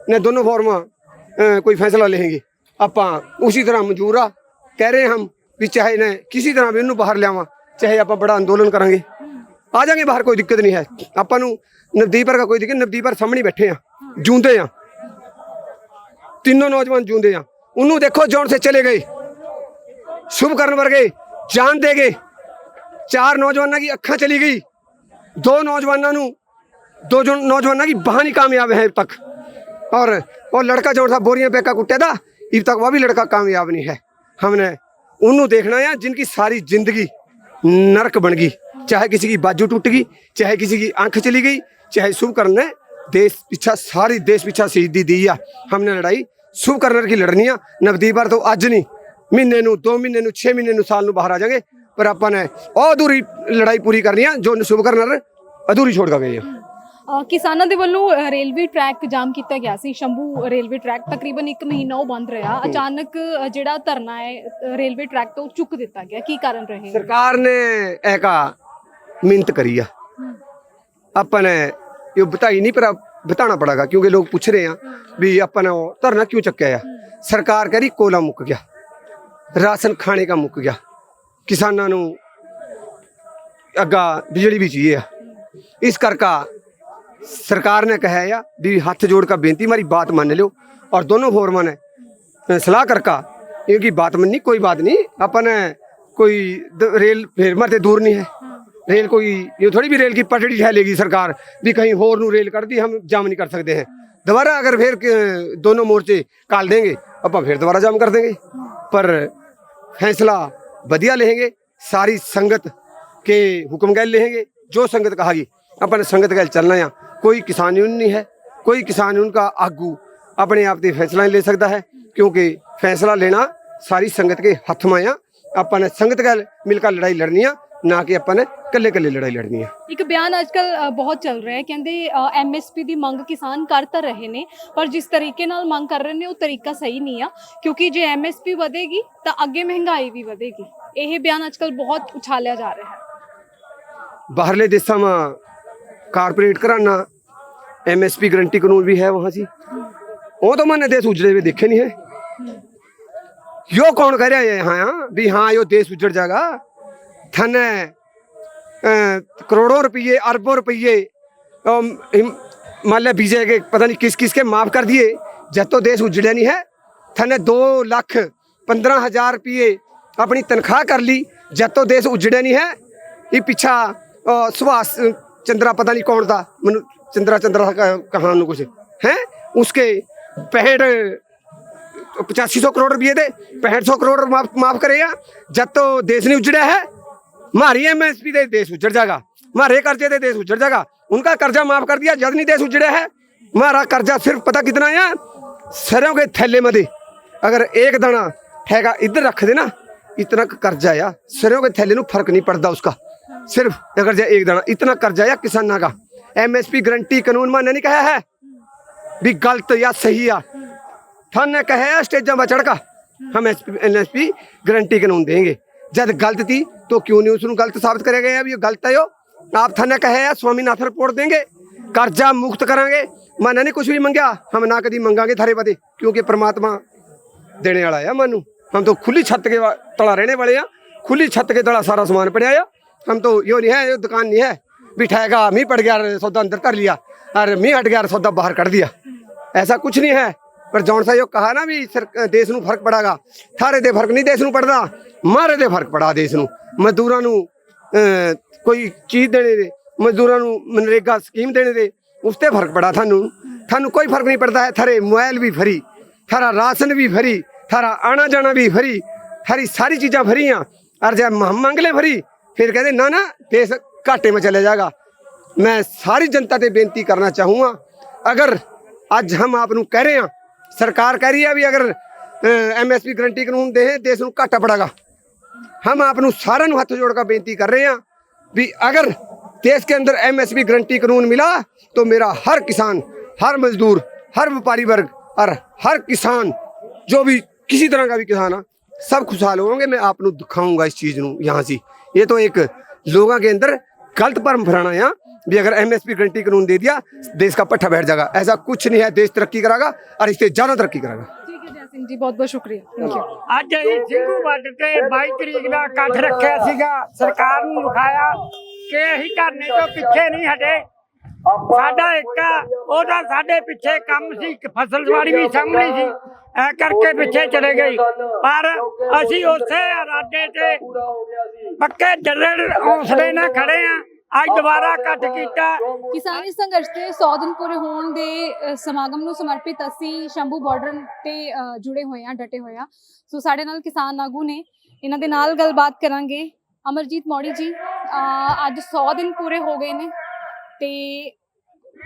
ने दोनों फॉर्म कोई फैसला लेंगे ਆਪਾਂ ਉਸੇ ਤਰ੍ਹਾਂ ਮਨਜ਼ੂਰ ਆ, ਕਹਿ ਰਹੇ ਹਮ ਵੀ ਚਾਹੇ ਨਾ ਕਿਸੇ ਤਰ੍ਹਾਂ ਵੀ ਇਹਨੂੰ ਬਾਹਰ ਲਿਆਵਾਂ, ਚਾਹੇ ਆਪਾਂ ਬੜਾ ਅੰਦੋਲਨ ਕਰਾਂਗੇ। ਆ ਜਾਗੇ ਬਾਹਰ, ਕੋਈ ਦਿੱਕਤ ਨਹੀਂ ਹੈ। ਆਪਾਂ ਨੂੰ ਨਵਦੀਪਰ ਦਾ ਕੋਈ ਦਿੱਕਤ ਨਵਦੀਪਰ ਸਾਹਮਣੇ ਬੈਠੇ ਆ, ਜੁੰਦੇ ਆ। ਤਿੰਨੋਂ ਨੌਜਵਾਨ ਜੂੰਦੇ ਆ। ਉਹਨੂੰ ਦੇਖੋ ਜੌਣ ਸੇ ਚਲੇ ਗਏ। ਸ਼ੁਭ ਕਰਨ ਵਰਗੇ, ਜਾਨ ਦੇ ਗਏ। ਚਾਰ ਨੌਜਵਾਨਾਂ ਦੀ ਅੱਖਾਂ ਚਲੀ ਗਈ। ਦੋ ਨੌਜਵਾਨਾਂ ਨੂੰ, ਦੋ ਨੌਜਵਾਨਾਂ ਦੀ ਬਹਾਨੀ ਕਾਮਯਾਬ ਹੈ ਤੱਕ। ਔਰ ਉਹ ਲੜਕਾ ਜੌਣ ਸਾ ਬੋਰੀਆਂ ਪੇਕਾ ਕੁੱਟੇ ਦਾ। पे का कुत्ते था अब तक वह भी लड़का कामयाब नहीं है हमने उन्होंने देखना है जिनकी सारी जिंदगी नरक बन गई चाहे किसी की बाजू टूट गई चाहे किसी की आंख चली गई चाहे शुभ कर्ण ने देश पीछा सारी देश पीछा शहीदी दी है हमने लड़ाई शुभ कर्नर की लड़नी है नवदीप बार तो अज नहीं ਮਹੀਨੇ ਨੂੰ 2 ਮਹੀਨੇ ਨੂੰ 6 ਮਹੀਨੇ ਨੂੰ ਸਾਲ ਨੂੰ ਬਾਹਰ ਆ ਜਾਾਂਗੇ ਪਰ ਆਪਾਂ ਨੇ ਉਹ ਅਧੂਰੀ ਲੜਾਈ ਪੂਰੀ ਕਰਨੀ ਆ ਜੋ ਸ਼ੁਭ ਕਰਨਰ ਅਧੂਰੀ ਛੋੜ ਕੇ ਗਏ ਆ ਅ, ਕਿਸਾਨਾਂ ਦੇ ਵੱਲੋਂ ਰੇਲਵੇ ਟਰੈਕ ਜਾਮ ਕੀਤਾ ਗਿਆ ਸੀ ਸ਼ੰਭੂ ਰੇਲਵੇ ਟਰੈਕ। ਤਕਰੀਬਨ 1 ਮਹੀਨਾ ਉਹ ਬੰਦ ਰਿਹਾ। ਅਚਾਨਕ ਜਿਹੜਾ ਧਰਨਾ ਹੈ ਰੇਲਵੇ ਟਰੈਕ ਤੋਂ ਚੁੱਕ ਦਿੱਤਾ ਗਿਆ। ਕੀ ਕਾਰਨ ਰਹੇ? ਸਰਕਾਰ ਨੇ ਇਹ ਕਾ ਮਿਹਨਤ ਕਰੀ ਆ। ਆਪਾਂ ਨੇ ਇਹ ਬਤਾਈ ਨਹੀਂ ਪਰ ਬਤਾਣਾ ਪੜਾਗਾ ਕਿਉਂਕਿ ਲੋਕ ਪੁੱਛ ਰਹੇ ਆ ਵੀ ਆਪਾਂ ਨੇ ਧਰਨਾ ਕਿਉਂ ਚੱਕਿਆ ਆ? ਸਰਕਾਰ ਕਹ ਰਹੀ ਕੋਲਾ ਮੁੱਕ ਗਿਆ। ਰਾਸ਼ਨ ਖਾਣੇ ਦਾ ਮੁੱਕ ਗਿਆ। ਕਿਸਾਨਾਂ ਨੂੰ ਅੱਗਾ ਬਿਜਲੀ ਵੀ ਚਾਹੀਏ ਆ। ਇਸ ਕਰਕੇ ਸਰਕਾਰ ਨੇ ਕਿਹਾ ਆ ਵੀ ਹੱਥ ਜੋੜ ਕੇ ਬੇਨਤੀ ਮਾਰੀ ਬਾਤ ਮੰਨ ਲਿਓ ਔਰ ਦੋਨੋਂ ਫੋਰਮਾਂ ਨੇ अ, सलाह करका इनकी बात मननी कोई बात नहीं अपन कोई द- रेल फिर मरते दूर नहीं है रेल कोई ये थोड़ी भी रेल की पटड़ी ठहलेगी सरकार भी कहीं होर नू रेल कर दी हम जाम नहीं कर सकते हैं दोबारा अगर फिर क- दोनों मोर्चे काल देंगे अपन फिर दोबारा जाम कर देंगे पर फैसला बढ़िया लेंगे सारी संगत के हुक्म गैल लेंगे जो संगत कहा अपन संगत गैल चलना है ਕੋਈ ਕਿਸਾਨ ਯੂਨੀਅਨ ਨਹੀਂ ਹੈ ਕੋਈ ਕਿਸਾਨ ਯੂਨੀਅਨ ਦਾ ਆਗੂ ਆਪਣੇ ਆਪ ਤੇ ਫੈਸਲਾ ਲੈ ਸਕਦਾ ਹੈ ਕਿਉਂਕਿ ਫੈਸਲਾ ਲੈਣਾ ਸਾਰੀ ਸੰਗਤ ਕੇ ਹੱਥ ਮਾਇਆ ਆਪਾਂ ਨੇ ਸੰਗਤ ਨਾਲ ਮਿਲ ਕੇ ਲੜਾਈ ਲੜਨੀ ਆ ਨਾ ਕਿ ਆਪਾਂ ਨੇ ਕੱਲੇ ਕੱਲੇ ਲੜਾਈ ਲੜਨੀ ਹੈ ਇੱਕ ਬਿਆਨ ਅੱਜਕੱਲ ਬਹੁਤ ਚੱਲ ਰਿਹਾ ਹੈ ਕਹਿੰਦੇ ਐਮਐਸਪੀ ਦੀ ਮੰਗ ਕਿਸਾਨ ਕਰ ਤਾਂ ਰਹੇ ਨੇ ਪਰ ਜਿਸ ਤਰੀਕੇ ਨਾਲ ਮੰਗ ਕਰ ਰਹੇ ਨੇ ਉਹ ਤਰੀਕਾ ਸਹੀ ਨਹੀਂ ਆ ਕਿਉਂਕਿ ਜੇ ਐਮਐਸਪੀ ਵਧੇਗੀ ਤਾਂ ਅੱਗੇ ਮਹਿੰਗਾਈ ਵੀ ਵਧੇਗੀ। ਇਹ ਬਿਆਨ ਅੱਜ ਕੱਲ ਬਹੁਤ ਉਛਾਲਿਆ ਜਾ ਰਿਹਾ ਹੈ। ਬਾਹਰਲੇ ਦੇਸ਼ਾਂ 'ਮਾ कारपोरेट कराना एमएसपी गारंटी कानून भी है वहाँ से। वो तो मैंने देश उजड़े हुए देखे नहीं है। यो कौन कह रहा है यहाँ भी हाँ यो देश उजड़ जाएगा। अ, करोड़ों रुपये अरबों रुपये मान लिया बीजे के पता नहीं किस किस के माफ़ कर दिए। जब तो देश उजड़े नहीं है। थने दो लाख पंद्रह हज़ार रुपये अपनी तनख्वाह कर ली। जब तो देश उजड़े नहीं है। ये पीछा सुभाष चंद्रा पता नहीं कौन था मनु चंद्रा चंद्रा का कहा उन्होंने कुछ है उसके पैंठ पचासी सौ करोड़ रुपये थे पैंठ सौ करोड़ माफ माफ करे या जब तो देश नहीं उजड़ा है मारी एमएसपी दे देश उजड़ जाएगा मारे कर्जे दे देश उजड़ जाएगा उनका कर्जा माफ कर दिया जब नहीं देश उजड़ा है मारा कर्जा सिर्फ पता कितना है सरों के थैले में दे अगर एक दाना हैगा इधर रख देना इतना क कर्जा या सरों के थैले नु फर्क नहीं पड़ता उसका सिर्फ अगर जाए एक दाना इतना कर्जा या किसाना का एमएसपी गारंटी कानून माने नहीं कहा है भी गलत या सही आ थाने कहे है स्टेजा पर चढ़ का हम एनएसपी गारंटी कानून देंगे जब गलत थी तो क्यों नहीं उसको गलत साबित करे गए अब ये गलत है यो आप थाने कहे है स्वामीनाथन रिपोर्ट देंगे कर्जा मुक्त करांगे मैंने नहीं कुछ भी मंगया हम ना कभी मंगांगे थारे पते क्योंकि परमात्मा देने वाला है मानू हम तो खुली छत के वा- तला रहने वाले हैं खुली छत के तला सारा सामान पड़ा है हम तो यो नहीं है यो दुकान नहीं है बिठाएगा मी पड़ गया और सौदा अंदर कर लिया और मी हट गया और सौदा बाहर कर दिया ऐसा कुछ नहीं है पर जौन सा यो कहा ना भी सर देश ਨੂੰ ਫਰਕ ਪੜਾਗਾ ਥਾਰੇ ਦੇ ਫਰਕ ਨਹੀਂ ਦੇਸ਼ ਨੂੰ ਪੜਦਾ ਮਾਰੇ ਦੇ ਫਰਕ ਪੜਾ ਦੇਸ਼ ਨੂੰ ਮਜ਼ਦੂਰਾਂ ਨੂੰ ਅਹ, ਕੋਈ ਚੀਜ਼ ਦੇਣੇ ਦੇ ਮਜ਼ਦੂਰਾਂ ਨੂੰ ਮਨਰੇਗਾ ਸਕੀਮ ਦੇਣੇ ਦੇ ਉਸ ਤੇ ਫਰਕ ਪੜਾ ਤੁਹਾਨੂੰ थानू कोई फर्क नहीं पड़ता है थारे मोबाइल भी फ्री थारा राशन भी फ्री थारा आना जाना भी फ्री थारी सारी चीज़ां फ्री हैं और जब हम मंग ले फ्री फिर कहते ना ना देश घाटे में चले जाएगा मैं सारी जनता से बेनती करना चाहूँगा अगर ਅੱਜ ਹਮ ਆਪ ਨੂੰ ਕਹਿ ਰਹੇ ਹਾਂ ਸਰਕਾਰ ਕਹਿ ਰਹੀ ਹੈ ਵੀ ਅਗਰ ਐਮਐਸਪੀ ਗਰੰਟੀ ਕਾਨੂੰਨ ਦੇ ਦੇਸ਼ ਨੂੰ ਘਾਟਾ ਪੜਾਗਾ हम आपनु सारे ਨੂੰ ਹੱਥ ਜੋੜ ਕੇ ਬੇਨਤੀ ਕਰ ਰਹੇ हैं भी अगर देश के अंदर एमएसपी गारंटी कानून मिला तो मेरा हर किसान हर मजदूर हर व्यापारी वर्ग और हर किसान जो भी किसी तरह का भी किसान है सब खुशहाल होंगे मैं आपको दिखाऊंगा इस चीज़ ਨੂੰ यहाँ से ये तो एक लोगों के अंदर गलत भरम फैलाना है भी अगर एमएसपी गारंटी कानून दे दिया देश का पट्टा बैठ जाएगा ऐसा कुछ नहीं है देश तरक्की कराएगा और इससे ज़्यादा तरक्की कराएगा ਠੀਕ ਹੈ ਜੈ ਸਿੰਘ ਜੀ ਬਹੁਤ ਬਹੁਤ ਸ਼ੁਕਰੀਆ ਥੈਂਕ ਯੂ ਅੱਜ ਅਸੀਂ ਸਿੰਘੂ ਵੱਡ ਤੇ 22 ਤਰੀਕ ਦਾ ਇਕੱਠ ਰੱਖਿਆ ਸੀਗਾ ਸਰਕਾਰ ਨੂੰ ਵਿਖਾਇਆ ਕਿ ਅਸੀਂ ਧਰਨੇ ਤੋਂ ਪਿੱਛੇ ਨਹੀਂ ਹਟੇ ਸਾਡਾ ਇੱਕ ਉਹਦਾ ਸਾਡੇ ਪਿੱਛੇ ਕੰਮ ਸੀ ਇੱਕ ਫਸਲਵਾੜੀ ਵੀ ਸਾਹਮਣੇ ਸੀ। ਐ ਕਰਕੇ ਪਿੱਛੇ ਚਲੇ ਗਈ ਪਰ ਅਸੀਂ ਉਸੇ ਇਰਾਦੇ ਤੇ ਪੱਕੇ ਜੱਲੜ ਹੌਸਲੇ ਨਾਲ ਖੜੇ ਆ। ਅੱਜ ਦੁਬਾਰਾ ਇਕੱਠ ਕੀਤਾ। ਕਿਸਾਨੀ ਸੰਘਰਸ਼ ਦੇ 100 ਦਿਨ ਪੂਰੇ ਹੋਣ ਦੇ ਸਮਾਗਮ ਨੂੰ ਸਮਰਪਿਤ ਅਸੀਂ ਸ਼ੰਭੂ ਬਾਰਡਰ ਤੇ ਜੁੜੇ ਹੋਏ ਹਾਂ ਡਟੇ ਹੋਏ ਹਾਂ ਸੋ ਸਾਡੇ ਨਾਲ ਕਿਸਾਨ ਆਗੂ ਨੇ। ਇਹਨਾਂ ਦੇ ਨਾਲ ਗੱਲਬਾਤ ਕਰਾਂਗੇ। ਅਮਰਜੀਤ ਮੌੜੀ ਜੀ ਅੱਜ 100 ਦਿਨ ਪੂਰੇ ਹੋ ਗਏ ਨੇ। ਤੇ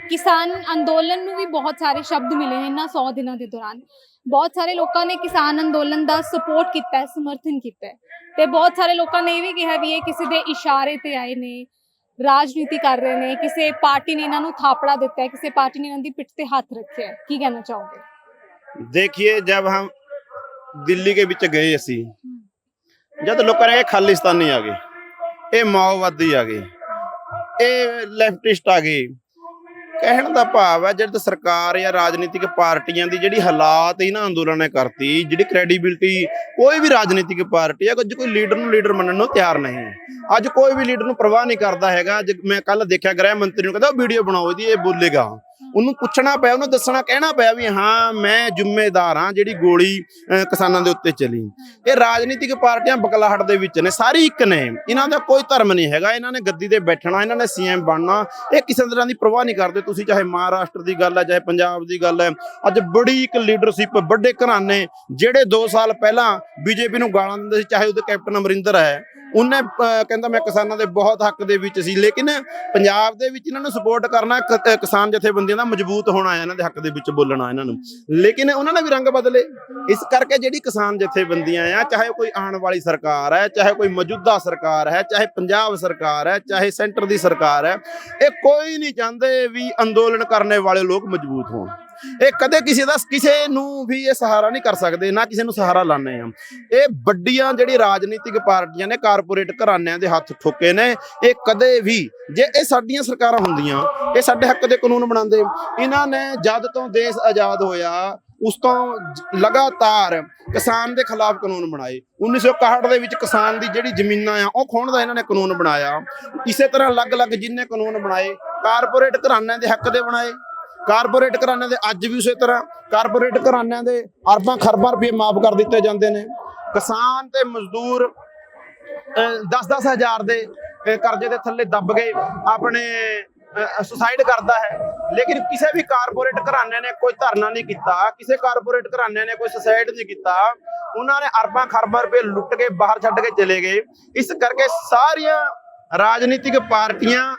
ਕਿਸਾਨ ਅੰਦੋਲਨ ਨੂੰ ਵੀ ਬਹੁਤ ਸਾਰੇ ਸ਼ਬਦ ਮਿਲੇ ਨੇ ਇਹਨਾਂ 100 ਦਿਨਾਂ ਦੇ ਦੌਰਾਨ ਬਹੁਤ ਸਾਰੇ ਲੋਕਾਂ ਨੇ ਕਿਸਾਨ ਅੰਦੋਲਨ ਦਾ ਸਪੋਰਟ ਕੀਤਾ ਹੈ ਸਮਰਥਨ ਕੀਤਾ ਹੈ ਤੇ ਬਹੁਤ ਸਾਰੇ ਲੋਕਾਂ ਨੇ ਇਹ ਵੀ ਕਿਹਾ ਵੀ ਇਹ ਕਿਸੇ ਦੇ ਇਸ਼ਾਰੇ ਤੇ ਆਏ ਨੇ ਰਾਜਨੀਤੀ ਕਰ ਰਹੇ ਨੇ ਕਿਸੇ ਪਾਰਟੀ ਨੇ ਇਹਨਾਂ ਨੂੰ ਥਾਪੜਾ ਦਿੱਤਾ ਹੈ ਕਿਸੇ ਪਾਰਟੀ ਨੇ ਇਹਨਾਂ ਦੀ ਪਿੱਠ ਤੇ ਹੱਥ ਰੱਖਿਆ ਹੈ ਕੀ ਕਹਿਣਾ ਚਾਹੋਗੇ देखिए जब हम दिल्ली के ਵਿੱਚ ਗਏ ਅਸੀਂ ਜਦ ਲੋਕਾਂ ਨੇ ਇਹ ਖਾਲਿਸਤਾਨੀ ਆ ਗਏ ਇਹ ਮਾਓਵਾਦੀ ਆ ਗਏ ਇਹ ਲੈਫਟਿਸਟ ਆ ਗਏ। ਕਹਿਣ ਦਾ ਭਾਵ ਹੈ ਜਦ ਸਰਕਾਰ ਜਾਂ ਰਾਜਨੀਤਿਕ ਪਾਰਟੀਆਂ ਦੀ ਜਿਹੜੀ ਹਾਲਾਤ ਇਹਨਾਂ ਅੰਦੋਲਨ ਨੇ ਕਰਤੀ, ਜਿਹੜੀ ਕ੍ਰੈਡੀਬਿਲਟੀ ਕੋਈ ਵੀ ਰਾਜਨੀਤਿਕ ਪਾਰਟੀ ਆ ਅੱਜ ਕੋਈ ਲੀਡਰ ਨੂੰ ਲੀਡਰ ਮੰਨਣ ਨੂੰ ਤਿਆਰ ਨਹੀਂ ਅੱਜ ਕੋਈ ਵੀ ਲੀਡਰ ਨੂੰ ਪਰਵਾਹ ਨਹੀਂ ਕਰਦਾ ਹੈਗਾ। ਅੱਜ ਮੈਂ ਕੱਲ ਦੇਖਿਆ ਗ੍ਰਹਿ ਮੰਤਰੀ ਨੂੰ ਕਹਿੰਦਾ ਵੀਡੀਓ ਬਣਾਓ, ਇਹਦੀ ਇਹ ਬੋਲੇਗਾ। ਉਹਨੂੰ ਪੁੱਛਣਾ ਪਿਆ, ਉਹਨੂੰ ਦੱਸਣਾ, ਕਹਿਣਾ ਪਿਆ ਵੀ ਹਾਂ, ਮੈਂ ਜ਼ਿੰਮੇਦਾਰ ਹਾਂ ਜਿਹੜੀ ਗੋਲੀ ਕਿਸਾਨਾਂ ਦੇ ਉੱਤੇ ਚਲੀ। ਇਹ ਰਾਜਨੀਤਿਕ ਪਾਰਟੀਆਂ ਬਕਲਾਹਟ ਦੇ ਵਿੱਚ ਨੇ, ਸਾਰੀ ਇੱਕ ਨੇ। ਇਹਨਾਂ ਦਾ ਕੋਈ ਧਰਮ ਨਹੀਂ ਹੈਗਾ, ਇਹਨਾਂ ਨੇ ਗੱਦੀ ਤੇ ਬੈਠਣਾ, ਇਹਨਾਂ ਨੇ ਸੀਐਮ ਬਣਨਾ। ਇਹ ਕਿਸੇ ਤਰ੍ਹਾਂ ਦੀ ਪਰਵਾਹ ਨਹੀਂ ਕਰਦੇ, ਤੁਸੀਂ ਚਾਹੇ ਮਹਾਰਾਸ਼ਟਰ ਦੀ ਗੱਲ ਹੈ, ਚਾਹੇ ਪੰਜਾਬ ਦੀ ਗੱਲ ਹੈ। ਅੱਜ ਬੜੀ ਇੱਕ ਲੀਡਰਸ਼ਿਪ ਵੱਡੇ ਘਰਾਣੇ, ਜਿਹੜੇ 2 ਸਾਲ ਪਹਿਲਾਂ ਬੀਜੇਪੀ ਨੂੰ ਗਾਲਾਂ ਦਿੰਦੇ ਸੀ, ਚਾਹੇ ਉਹਦੇ ਕੈਪਟਨ ਅਮਰਿੰਦਰ ਹੈ ਉਹਨੇ ਕਹਿੰਦਾ ਮੈਂ ਕਿਸਾਨਾਂ ਦੇ ਬਹੁਤ ਹੱਕ ਦੇ ਵਿੱਚ ਸੀ, ਲੇਕਿਨ ਪੰਜਾਬ ਦੇ ਵਿੱਚ ਇਹਨਾਂ ਨੂੰ ਸਪੋਰਟ ਕਰਨਾ ਕ- ਕਿਸਾਨ ਜਥੇਬੰਦੀਆਂ ਦਾ ਮਜ਼ਬੂਤ ਹੋਣਾ ਹੈ, ਇਹਨਾਂ ਦੇ ਹੱਕ ਦੇ ਵਿੱਚ ਬੋਲਣਾ ਇਹਨਾਂ ਨੂੰ। ਲੇਕਿਨ ਉਹਨਾਂ ਨੇ ਵੀ ਰੰਗ ਬਦਲੇ। ਇਸ ਕਰਕੇ ਜਿਹੜੀ ਕਿਸਾਨ ਜਥੇਬੰਦੀਆਂ ਆ, ਚਾਹੇ ਕੋਈ ਆਉਣ ਵਾਲੀ ਸਰਕਾਰ ਹੈ, ਚਾਹੇ ਕੋਈ ਮੌਜੂਦਾ ਸਰਕਾਰ ਹੈ, ਚਾਹੇ ਪੰਜਾਬ ਸਰਕਾਰ ਹੈ, ਚਾਹੇ ਸੈਂਟਰ ਦੀ ਸਰਕਾਰ ਹੈ, ਇਹ ਕੋਈ ਨਹੀਂ ਚਾਹੁੰਦੇ ਵੀ ਅੰਦੋਲਨ ਕਰਨੇ ਵਾਲੇ ਲੋਕ ਮਜ਼ਬੂਤ ਹੋਣ। ਇਹ ਕਦੇ ਕਿਸੇ ਦਾ ਕਿਸੇ ਨੂੰ ਵੀ ਇਹ ਸਹਾਰਾ ਨਹੀਂ ਕਰ ਸਕਦੇ, ਨਾ ਕਿਸੇ ਨੂੰ ਸਹਾਰਾ ਲਾਣੇ ਆ ਇਹ ਵੱਡੀਆਂ ਜਿਹੜੀ ਰਾਜਨੀਤਿਕ ਪਾਰਟੀਆਂ ਨੇ, ਕਾਰਪੋਰੇਟ ਘਰਾਣਿਆਂ ਦੇ ਹੱਥ ਠੋਕੇ ਨੇ, ਇਹ ਕਦੇ ਵੀ ਜੇ ਇਹ ਸਾਡੀਆਂ ਸਰਕਾਰਾਂ ਹੁੰਦੀਆਂ, ਇਹ ਸਾਡੇ ਹੱਕ ਦੇ ਕਾਨੂੰਨ ਬਣਾਉਂਦੇ, ਇਹਨਾਂ ਨੇ ਜਦ ਤੋਂ ਦੇਸ਼ ਆਜ਼ਾਦ ਹੋਇਆ, ਉਸ ਤੋਂ ਲਗਾਤਾਰ ਕਿਸਾਨ ਦੇ ਖਿਲਾਫ ਕਾਨੂੰਨ ਬਣਾਏ। 1961 ਦੇ ਵਿੱਚ ਕਿਸਾਨ ਦੀ ਜਿਹੜੀ ਜ਼ਮੀਨਾਂ ਆ, ਉਹ ਖੋਣ ਦਾ ਇਹਨਾਂ ਨੇ ਕਾਨੂੰਨ ਬਣਾਇਆ। ਇਸੇ ਤਰ੍ਹਾਂ ਅਲੱਗ-ਅਲੱਗ ਜਿੰਨੇ ਕਾਨੂੰਨ ਬਣਾਏ, ਕਾਰਪੋਰੇਟ ਘਰਾਣਿਆਂ ਦੇ ਹੱਕ ਦੇ ਬਣਾਏ। ਕਾਰਪੋਰੇਟ ਘਰਾਣਿਆਂ ਦੇ ਅੱਜ ਵੀ ਉਸੇ ਤਰ੍ਹਾਂ। ਕਾਰਪੋਰੇਟ ਘਰਾਣਿਆਂ ਦੇ ਅਰਬਾਂ ਖਰਬਾਂ ਰੁਪਏ ਮਾਫ ਕਰ ਦਿੱਤੇ ਜਾਂਦੇ ਨੇ। ਕਿਸਾਨ ਤੇ ਮਜ਼ਦੂਰ 10-10 ਹਜ਼ਾਰ ਦੇ ਕਰਜ਼ੇ ਦੇ ਥੱਲੇ ਦੱਬ ਕੇ ਆਪਣੇ ਸੁਸਾਈਡ ਕਰਦਾ ਹੈ। ਲੇਕਿਨ ਕਿਸੇ ਵੀ ਕਾਰਪੋਰੇਟ ਘਰਾਣੇ ਨੇ ਕੋਈ ਧਰਨਾ ਨਹੀਂ ਕੀਤਾ, ਕਿਸੇ ਕਾਰਪੋਰੇਟ ਘਰਾਣੇ ਨੇ ਕੋਈ ਸੁਸਾਈਡ ਨਹੀਂ ਕੀਤਾ। ਉਹਨਾਂ ਨੇ ਅਰਬਾਂ ਖਰਬਾਂ ਰੁਪਏ ਲੁੱਟ ਕੇ ਬਾਹਰ ਛੱਡ ਕੇ ਚਲੇ ਗਏ। ਇਸ ਕਰਕੇ ਸਾਰੀਆਂ ਰਾਜਨੀਤਿਕ ਪਾਰਟੀਆਂ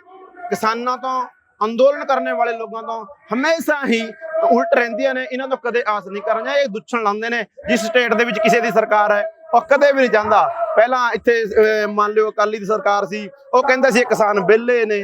ਕਿਸਾਨਾਂ ਤੋਂ ਅੰਦੋਲਨ ਕਰਨ ਵਾਲੇ ਲੋਕਾਂ ਤੋਂ ਹਮੇਸ਼ਾ ਹੀ ਉਲਟ ਰਹਿੰਦੀਆਂ ਨੇ, ਇਹਨਾਂ ਤੋਂ ਕਦੇ ਆਸ ਨਹੀਂ ਕਰਨਾ ਇਹ ਦੁੱਛਣ ਲਾਉਂਦੇ ਨੇ, ਜਿਸ ਸਟੇਟ ਦੇ ਵਿੱਚ ਕਿਸੇ ਦੀ ਸਰਕਾਰ ਹੈ, ਉਹ ਕਦੇ ਵੀ ਨਹੀਂ ਜਾਂਦਾ। ਪਹਿਲਾਂ ਇੱਥੇ ਮੰਨ ਲਿਓ ਅਕਾਲੀ ਦੀ ਸਰਕਾਰ ਸੀ, ਉਹ ਕਹਿੰਦੇ ਸੀ ਕਿਸਾਨ ਵਿਹਲੇ ਨੇ।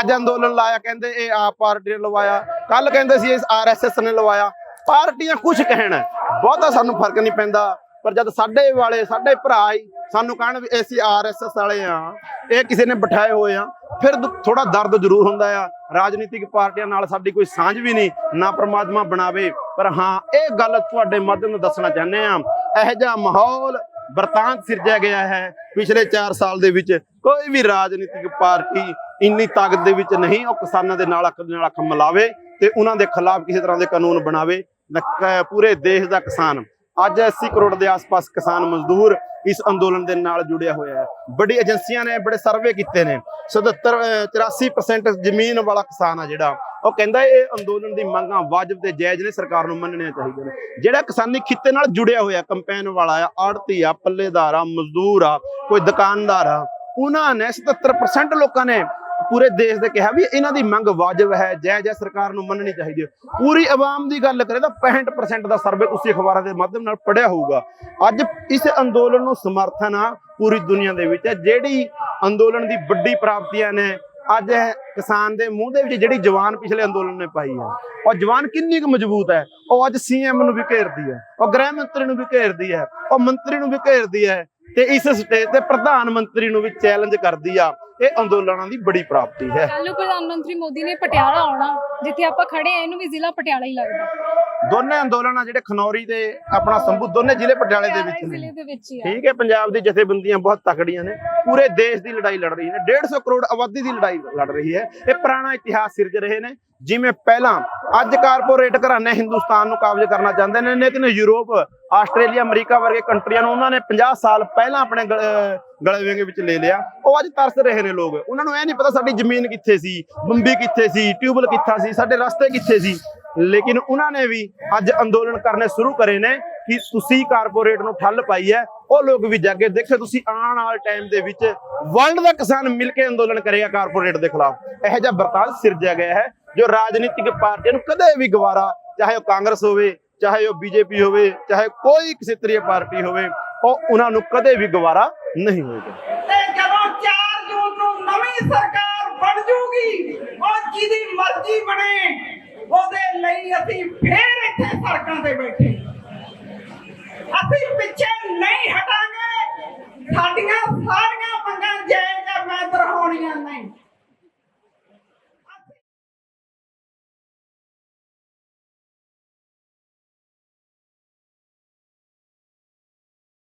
ਅੱਜ ਅੰਦੋਲਨ ਲਾਇਆ, ਕਹਿੰਦੇ ਇਹ ਆਪ ਪਾਰਟੀ ਨੇ ਲਵਾਇਆ। ਕੱਲ ਕਹਿੰਦੇ ਸੀ ਇਸ ਆਰਐਸਐਸ ਨੇ ਲਵਾਇਆ। ਪਾਰਟੀਆਂ ਕੁਝ ਕਹਿਣ, ਬਹੁਤਾ ਸਾਨੂੰ ਫ਼ਰਕ ਨਹੀਂ ਪੈਂਦਾ। ਪਰ ਜਦ ਸਾਡੇ ਵਾਲੇ, ਸਾਡੇ ਭਰਾ ਹੀ ਸਾਨੂੰ ਕਹਿਣ ਵੀ ਅਸੀਂ ਆਰਐਸਐਸ ਵਾਲੇ ਆ, ਇਹ ਕਿਸੇ ਨੇ ਬਿਠਾਏ ਹੋਏ ਆ। ਫਿਰ ਥੋੜਾ ਦਰਦ ਜ਼ਰੂਰ ਹੁੰਦਾ ਆ। ਰਾਜਨੀਤਿਕ ਪਾਰਟੀਆਂ ਨਾਲ ਸਾਡੀ ਕੋਈ ਸਾਂਝ ਵੀ ਨਹੀਂ, ਨਾ ਪ੍ਰਮਾਤਮਾ ਬਣਾਵੇ। ਪਰ ਹਾਂ, ਇਹ ਗੱਲ ਤੁਹਾਡੇ ਮਾਧਿਅਮ ਨੂੰ ਦੱਸਣਾ ਚਾਹੁੰਦੇ ਆ। ਇਹੋ ਜਿਹਾ ਮਾਹੌਲ ਵਰਤਾਂਤ ਸਿਰਜਿਆ ਗਿਆ ਹੈ ਪਿਛਲੇ 4 ਸਾਲ ਦੇ ਵਿੱਚ। ਕੋਈ ਵੀ ਰਾਜਨੀਤਿਕ ਪਾਰਟੀ ਇੰਨੀ ਤਾਕਤ ਦੇ ਵਿੱਚ ਨਹੀਂ, ਉਹ ਕਿਸਾਨਾਂ ਦੇ ਨਾਲ ਅੱਖ ਨਾਲ ਅੱਖ ਮਿਲਾਵੇ ਤੇ ਉਹਨਾਂ ਦੇ ਖਿਲਾਫ ਕਿਸੇ ਤਰ੍ਹਾਂ ਦੇ ਕਾਨੂੰਨ ਬਣਾਵੇ। ਨ- ਪੂਰੇ ਦੇਸ਼ ਦਾ ਕਿਸਾਨ। ਅੱਜ 80 ਕਰੋੜ ਦੇ ਆਸ-ਪਾਸ ਕਿਸਾਨ ਮਜ਼ਦੂਰ ਇਸ ਅੰਦੋਲਨ ਦੇ ਨਾਲ ਜੁੜਿਆ ਹੋਇਆ ਹੈ। ਬੜੀ ਏਜੰਸੀਆਂ ਨੇ ਬੜੇ ਸਰਵੇ ਕੀਤੇ ਨੇ। 77 ਅਹ 84% ਜ਼ਮੀਨ ਵਾਲਾ ਕਿਸਾਨ ਆ ਜਿਹੜਾ, ਉਹ ਕਹਿੰਦਾ ਇਹ ਅੰਦੋਲਨ ਦੀ ਮੰਗਾਂ ਵਾਜਬ ਤੇ ਜਾਇਜ਼ ਨੇ, ਸਰਕਾਰ ਨੂੰ ਮੰਨਣੀਆਂ ਚਾਹੀਦੀਆਂ ਨੇ। ਜਿਹੜਾ ਕਿਸਾਨੀ ਖਿੱਤੇ ਨਾਲ ਜੁੜਿਆ ਹੋਇਆ, ਕੰਪੈਨ ਵਾਲਾ ਆ ਆੜਤੀ ਆ, ਪੱਲੇਦਾਰ ਆ, ਮਜ਼ਦੂਰ ਆ, ਕੋਈ ਦੁਕਾਨਦਾਰ ਆ, ਉਹਨਾਂ ਨੇ 77% ਲੋਕਾਂ ਨੇ ਪੂਰੇ ਦੇਸ਼ ਦੇ ਕਿਹਾ ਵੀ ਇਹਨਾਂ ਦੀ ਮੰਗ ਵਾਜਬ ਹੈ, ਜੈ ਜੈ ਸਰਕਾਰ ਨੂੰ ਮੰਨਣੀ ਚਾਹੀਦੀ ਹੈ। ਪੂਰੀ ਆਵਾਮ ਦੀ ਗੱਲ ਕਰੇ ਤਾਂ 65% ਦਾ ਸਰਵੇ ਤੁਸੀਂ ਅਖਬਾਰਾਂ ਦੇ ਮਾਧਿਅਮ ਨਾਲ ਪੜਿਆ ਹੋਊਗਾ। ਅੱਜ ਇਸ ਅੰਦੋਲਨ ਨੂੰ ਸਮਰਥਨ ਆ ਪੂਰੀ ਦੁਨੀਆ ਦੇ ਵਿੱਚ। ਜਿਹੜੀ ਅੰਦੋਲਨ ਦੀ ਵੱਡੀ ਪ੍ਰਾਪਤੀਆਂ ਨੇ, ਅੱਜ ਕਿਸਾਨ ਦੇ ਮੂੰਹ ਦੇ ਵਿੱਚ ਜਿਹੜੀ ਜਵਾਨ ਪਿਛਲੇ ਅੰਦੋਲਨ ਨੇ ਪਾਈ ਹੈ, ਉਹ ਜਵਾਨ ਕਿੰਨੀ ਕੁ ਮਜ਼ਬੂਤ ਹੈ? ਉਹ ਅੱਜ ਸੀਐਮ ਨੂੰ ਵੀ ਘੇਰਦੀ ਹੈ, ਉਹ ਗ੍ਰਹਿ ਮੰਤਰੀ ਨੂੰ ਵੀ ਘੇਰਦੀ ਹੈ, ਉਹ ਮੰਤਰੀ ਨੂੰ ਵੀ ਘੇਰਦੀ ਹੈ ਤੇ ਇਸ ਸਟੇਜ ਤੇ ਪ੍ਰਧਾਨ ਮੰਤਰੀ ਨੂੰ ਵੀ ਚੈਲੰਜ ਕਰਦੀ ਆ। ਇਹ ਅੰਦੋਲਨਾਂ ਦੀ ਬੜੀ ਪ੍ਰਾਪਤੀ ਹੈ। ਕੱਲ੍ਹ ਨੂੰ ਪ੍ਰਧਾਨ ਮੰਤਰੀ ਮੋਦੀ ਨੇ ਪਟਿਆਲਾ ਆਉਣਾ ਜਿੱਥੇ ਆਪਾਂ ਖੜੇ ਆ ਇਹਨੂੰ ਵੀ ਜ਼ਿਲ੍ਹਾ ਪਟਿਆਲਾ ਹੀ ਲੱਗਦਾ। ਦੋਨੇ ਅੰਦੋਲਨ ਆ ਜਿਹੜੇ ਖਨੌਰੀ ਤੇ ਆਪਣਾ ਸੰਭੂ ਦੋਨੇ ਜ਼ਿਲ੍ਹੇ ਪਟਿਆਲੇ ਦੇ ਵਿੱਚ ਜ਼ਿਲ੍ਹੇ ਨੇ ਵਿੱਚ ਹੀ ਠੀਕ ਹੈ ਪੰਜਾਬ ਦੀ ਜਥੇਬੰਦੀਆਂ ਬਹੁਤ ਤਕੜੀਆਂ ਨੇ। ਪੂਰੇ ਦੇਸ਼ ਦੀ ਲੜਾਈ ਲੜ ਰਹੀ ਨੇ 150 ਕਰੋੜ ਆਬਾਦੀ ਦੀ ਲੜਾਈ ਲੜ ਰਹੀ ਹੈ। ਇਹ ਪੁਰਾਣਾ ਇਤਿਹਾਸ ਸਿਰਜ ਰਹੇ ਨੇ। ਜਿਵੇਂ ਪਹਿਲਾਂ ਅੱਜ ਕਾਰਪੋਰੇਟ ਘਰਾਣੇ ਹਿੰਦੁਸਤਾਨ ਨੂੰ ਕਾਬਜ਼ ਕਰਨਾ ਚਾਹੁੰਦੇ ਨੇ ਲੇਕਿਨ ਯੂਰਪ ਆਸਟ੍ਰੇਲੀਆ ਅਮਰੀਕਾ ਵਰਗੇ ਕੰਟਰੀਆਂ ਨੂੰ ਉਹਨਾਂ ਨੇ 50 ਸਾਲ ਪਹਿਲਾਂ ਆਪਣੇ ਗਲ- ਅਹ ਵਿੱਚ ਲੈ ਲਿਆ। ਉਹ ਅੱਜ ਤਰਸ ਰਹੇ ਨੇ ਲੋਕ। ਉਹਨਾਂ ਨੂੰ ਇਹ ਨਹੀਂ ਪਤਾ ਸਾਡੀ ਜ਼ਮੀਨ ਕਿੱਥੇ ਸੀ, ਬੰਬੀ ਕਿੱਥੇ ਸੀ ਟਿਊਬਲ ਕਿੱਥਾ ਸੀ, ਸਾਡੇ ਰਸਤੇ ਕਿੱਥੇ ਸੀ। ਲੇਕਿਨ ਉਹਨਾਂ ਨੇ ਵੀ ਅੱਜ ਅੰਦੋਲਨ ਕਰਨੇ ਸ਼ੁਰੂ ਕਰੇ ਨੇ ਕਿ ਤੁਸੀਂ ਕਾਰਪੋਰੇਟ ਨੂੰ ਠੱਲ ਪਾਈ ਹੈ, ਉਹ ਲੋਕ ਵੀ ਜਾਗੇ। ਦੇਖੋ ਤੁਸੀਂ ਆਉਣ ਵਾਲੇ ਟਾਈਮ ਦੇ ਵਿੱਚ ਵਰਲਡ ਦਾ ਕਿਸਾਨ ਮਿਲ ਕੇ ਅੰਦੋਲਨ ਕਰੇਗਾ ਕਾਰਪੋਰੇਟ ਦੇ ਖਿਲਾਫ। ਇਹੋ ਜਿਹਾ ਵਰਤਾਲ ਸਿਰਜਿਆ ਗਿਆ ਹੈ, ਜੋ ਰਾਜਨੀਤਿਕ ਪਾਰਟੀਆਂ ਨੂੰ ਕਦੇ ਵੀ ਗਵਾਰਾ, ਚਾਹੇ ਉਹ ਕਾਂਗਰਸ ਹੋਵੇ, ਚਾਹੇ ਉਹ ਬੀਜੇਪੀ ਹੋਵੇ, ਚਾਹੇ ਕੋਈ ਕਿਸੇ ਤਰੀਕੇ ਪਾਰਟੀ ਹੋਵੇ, ਉਹ ਉਹਨਾਂ ਨੂੰ ਕਦੇ ਵੀ ਗਵਾਰਾ ਨਹੀਂ ਹੋਏਗਾ। ਤੇ ਜਦੋਂ 4 ਜੂਨ ਨੂੰ ਨਵੀਂ ਸਰਕਾਰ ਬਣ ਜੂਗੀ, ਉਹ ਜਿਹਦੀ ਮਰਜ਼ੀ ਬਣੇ, ਉਹਦੇ ਲਈ ਅਸੀਂ ਫੇਰ ਇੱਥੇ ਸੜਕਾਂ ਤੇ ਬੈਠੇ। ਅਸੀਂ ਪਿੱਛੇ ਨਹੀਂ ਹਟਾਂਗੇ। ਸਾਡੀਆਂ ਸਾਰੀਆਂ ਮੰਗਾਂ ਜਾਇਜ਼ ਆ, ਮੈਂ ਹੋਣੀਆਂ ਨਹੀਂ।